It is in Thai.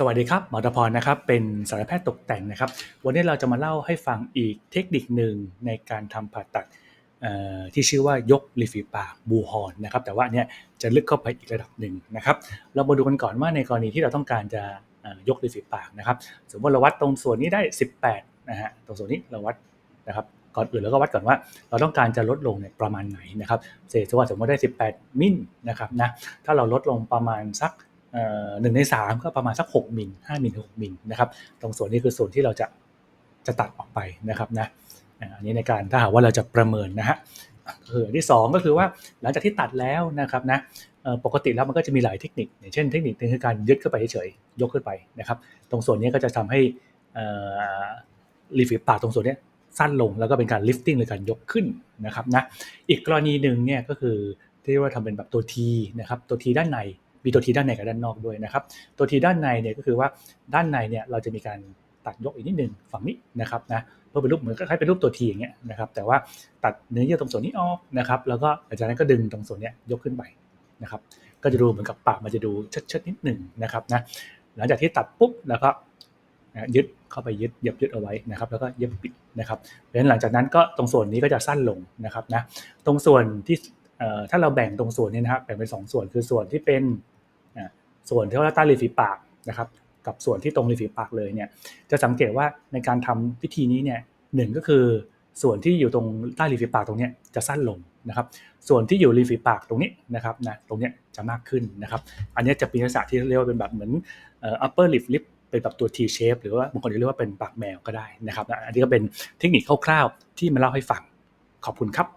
สวัสดีครับ หมอตพรนะครับ เป็นศัลยแพทย์ตกแต่งนะครับ วันนี้เราจะมาเล่าให้ฟังอีกเทคนิคหนึ่งในการทำผ่าตัดที่ชื่อว่ายกริมฝีปากบูฮอนนะครับ แต่ว่าเนี่ยจะลึกเข้าไปอีกระดับหนึ่งนะครับ เรามาดูกันก่อนว่าในกรณีที่เราต้องการจะยกริมฝีปากนะครับ สมมติเราวัดตรงส่วนนี้ได้ 18นะฮะ ตรงส่วนนี้เราวัดนะครับ ก่อนอื่นเราก็วัดก่อนว่า เราต้องการจะลดลงเนี่ยประมาณไหนนะครับ เศษสมมติว่าสมมติได้ 18 มิลนะครับนะ ถ้าเราลดลงประมาณสัก หนึ่งในสามก็ประมาณสัก6มิล5มิลถึง6มิลนะครับตรงส่วนนี้คือส่วนที่เราจะจะตัดออกไปนะครับนะอันนี้ในการถ้าหากว่าเราจะประเมินนะฮะคืออันที่สองก็คือว่าหลังจากที่ตัดแล้วนะครับนะปกติแล้วมันก็จะมีหลายเทคนิคอย่างเช่นเทคนิคหนึงคือการยึดขึ้นไปเฉยๆยกขึ้นไปนะครับตรงส่วนนี้ก็จะทำให้เอ่อริมฝีปากตรงส่วนนี้สั้นลงแล้วก็เป็นการ lifting หรือการยกขึ้นนะครับนะอีกกรณีหนึ่งเนี่ยก็คือที่ว่าทำเป็นแบบตัว T นะครับตัว T ด้านใน มีตัวทีด้านในกับด้านนอกด้วยนะครับ ตัวทีด้านในเนี่ยก็คือว่าด้านในเนี่ยเราจะมีการตัดยกอีกนิดหนึ่งฝั่งนี้นะครับนะเพื่อเป็นรูปเหมือนคล้ายๆเป็นรูปตัวทีอย่างเงี้ยนะครับแต่ว่าตัดเนื้อเยื่อตรงส่วนนี้ออกนะครับแล้วก็หลังจากนั้นก็ดึงตรงส่วนเนี้ยยกขึ้นไปนะครับก็จะดูเหมือนกับปากมันจะดูเชิดๆนิดหนึ่งนะครับนะหลังจากที่ตัดปุ๊บแล้วก็ยึดเข้าไปยึดเย็บยึดเอาไว้นะครับแล้วก็เย็บปิดนะครับเพราะฉะนั้นหลังจากนั้นก็ตรงส่วนนี้ก็จะสั้นลงนะครับนะตรงส่วนที่ ถ้าเราแบ่งตรงส่วนนี้นะครับแบ่งเป็นสองส่วนคือส่วนที่เป็นส่วนที่เรียกว่าใต้ริมฝีปากนะครับกับส่วนที่ตรงริมฝีปากเลยเนี่ยจะสังเกตว่าในการทำวิธีนี้เนี่ยหนึ่งก็คือส่วนที่อยู่ตรงใต้ริมฝีปากตรงนี้จะสั้นลงนะครับ ส่วนที่อยู่ริมฝีปากตรงนี้นะครับนะตรงนี้จะมากขึ้นนะครับ อันนี้จะเป็นลักษณะที่เรียกว่าเป็นแบบเหมือน upper lip lip เป็นแบบตัว T shape หรือว่าบางคนเรียกว่าเป็นปากแมวก็ได้นะครับ อันนี้ก็เป็นเทคนิคคร่าวๆที่มาเล่าให้ฟังขอบคุณครับ